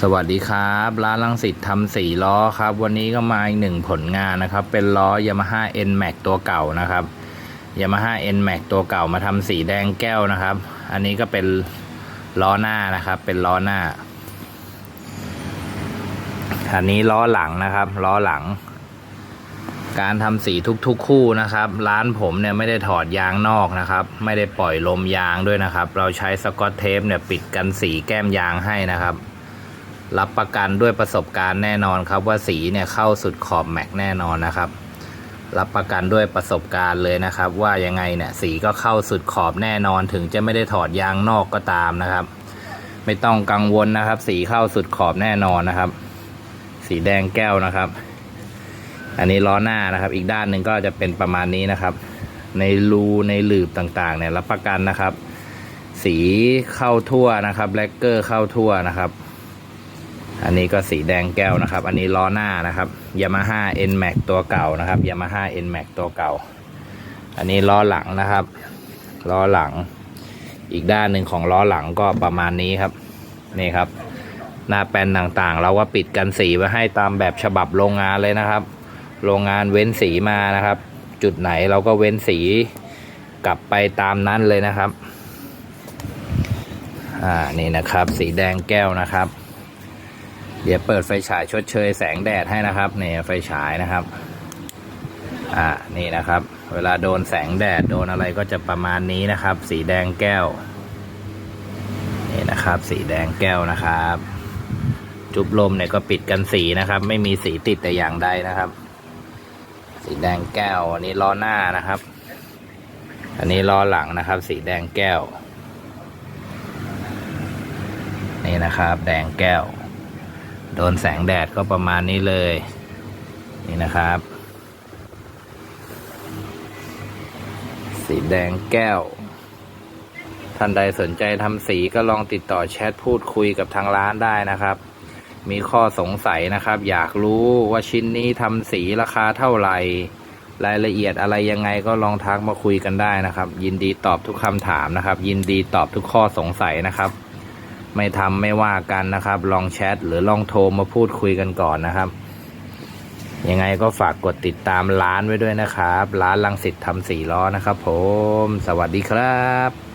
สวัสดีครับ ร้านลังสิตทำสี่ล้อครับ วันนี้ก็มาอีกหนึ่งผลงานนะครับ เป็นล้อ Yamaha N Max ตัวเก่านะครับ Yamaha N Max ตัวเก่ามาทำสีแดงแก้วนะครับ อันนี้ก็เป็นล้อหน้านะครับ เป็นล้อหน้า อันนี้ล้อหลังนะครับ ล้อหลัง การทำสีทุกๆ คู่นะครับ ร้านผมเนี่ยไม่ได้ถอดยางนอกนะครับ ไม่ได้ปล่อยลมยางด้วยนะครับ เราใช้สกอตเทปเนี่ยปิดกันสีแก้มยางให้นะครับ รับประกันด้วยประสบการณ์แน่นอนครับ ว่าสีเนี่ยเข้าสุดขอบแม็กแน่นอนนะครับ รับประกันด้วยประสบการณ์เลยนะครับ ว่ายังไงเนี่ยสีก็เข้าสุดขอบแน่นอนถึงจะไม่ได้ถอดยางนอกก็ตามนะครับ ไม่ต้องกังวลนะครับ สีเข้าสุดขอบแน่นอนนะครับ สีแดงแก้วนะครับ อันนี้ล้อหน้านะครับ อีกด้านหนึ่งก็จะเป็นประมาณนี้นะครับ ในรูในหลืบต่างๆเนี่ยรับประกันนะครับ สีเข้าทั่วนะครับแล็กเกอร์เข้าทั่วนะครับ อันนี้ก็สีแดงแก้วนะครับ อันนี้ล้อหน้านะครับ Yamaha N Max ตัวเก่านะครับ Yamaha N Max ตัวเก่า อันนี้ล้อหลังนะครับล้อหลัง อีกด้านหนึ่งของล้อหลังก็ประมาณนี้ครับ นี่ครับ หน้าแปนต่างๆ เราก็ปิดกันสีไว้ให้ตามแบบฉบับโรงงานเลยนะครับ โรงงานเว้นสีมานะครับ จุดไหนเราก็เว้นสีกลับไปตามนั้นเลยนะครับ อ่านี่นะครับ สีแดงแก้วนะครับ เดี๋ยวเปิดไฟฉายชดเชยแสงแดดให้นะครับนี่ไฟฉายนะครับ อ่านี่นะครับ เวลาโดนแสงแดดโดนอะไรก็จะประมาณนี้นะครับ สีแดงแก้วนี่นะครับ สีแดงแก้วนะครับ จุบลมเนี่ยก็ปิดกันสีนะครับ ไม่มีสีติดแต่อย่างใดนะครับ สีแดงแก้วอันนี้ล้อหน้านะครับ อันนี้ล้อหลังนะครับ สีแดงแก้ว นี่นะครับ แดงแก้ว โดนแสงแดดก็ประมาณนี้เลย นี่นะครับ สีแดงแก้ว ท่านใดสนใจทำสีก็ลองติดต่อแชทพูดคุยกับทางร้านได้นะครับ มีข้อสงสัยนะครับ อยากรู้ว่าชิ้นนี้ทำสีราคาเท่าไหร่ รายละเอียดอะไรยังไงก็ลองทักมาคุยกันได้นะครับ ยินดีตอบทุกคำถามนะครับ ยินดีตอบทุกข้อสงสัยนะครับ ไม่ทำไม่ว่ากันนะครับ ลองแชทหรือลองโทรมาพูดคุยกันก่อนนะครับ ยังไงก็ฝากกดติดตามร้านไว้ด้วยนะครับ ร้านลังสิตทำสี่ล้อนะครับ ผม สวัสดีครับ